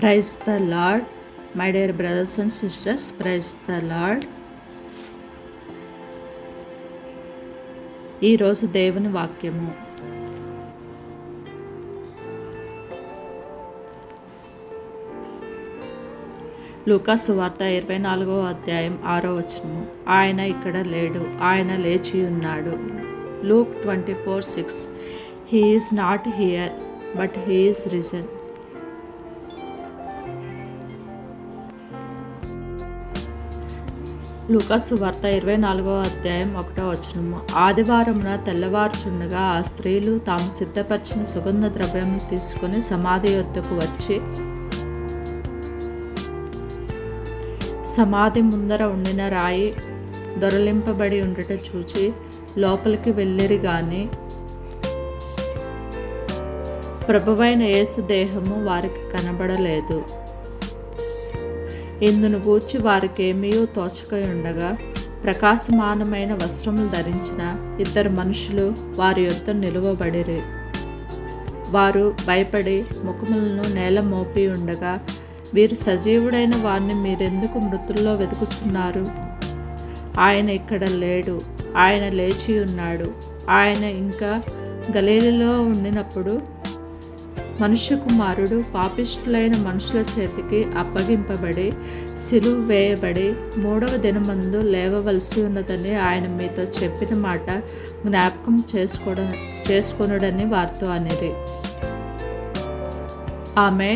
Praise the lord my dear brothers and sisters praise the lord ఈరోజు దేవుని వాక్యము. లూకాసు వార్త ఇరవై నాలుగో అధ్యాయం ఆరో వచనము. ఆయన ఇక్కడ లేడు ఆయన లేచి ఉన్నాడు. Luke twenty four six. He is not here but he is risen లూకాసు వార్త ఇరవై నాలుగో అధ్యాయం ఒకటో వచనము. ఆదివారమున తెల్లవారుచుండగా ఆ స్త్రీలు తాము సిద్ధపరిచిన సుగంధ ద్రవ్యం తీసుకుని సమాధి వద్దకు వచ్చి సమాధి ముందర ఉండిన రాయి దొరలింపబడి ఉండట చూచి లోపలికి వెళ్ళిరి కానీ ప్రభువైన యేసు దేహము వారికి కనబడలేదు. ఇందును గూర్చి వారికేమీయూ తోచకై ఉండగా ప్రకాశమానమైన వస్త్రములు ధరించిన ఇద్దరు మనుషులు వారి యొద్ద నిలువబడిరి. వారు భయపడి ముఖములను నేల మోపి ఉండగా వీరు సజీవుడైన వారిని మీరెందుకు మృతుల్లో వెతుకుతున్నారు ఆయన ఇక్కడ లేడు ఆయన లేచి ఉన్నాడు ఆయన ఇంకా గలీలలో ఉండినప్పుడు మనుష్య కుమారుడు పాపిష్టులైన మనుషుల చేతికి అప్పగింపబడి సిలువు వేయబడి మూడవ దినమందు లేవవలసి ఉన్నదని ఆయన మీతో చెప్పిన మాట జ్ఞాపకం చేసుకోవడం చేసుకొనుడని వారితో అనేది ఆమె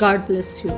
గాడ్ బ్లెస్ యూ.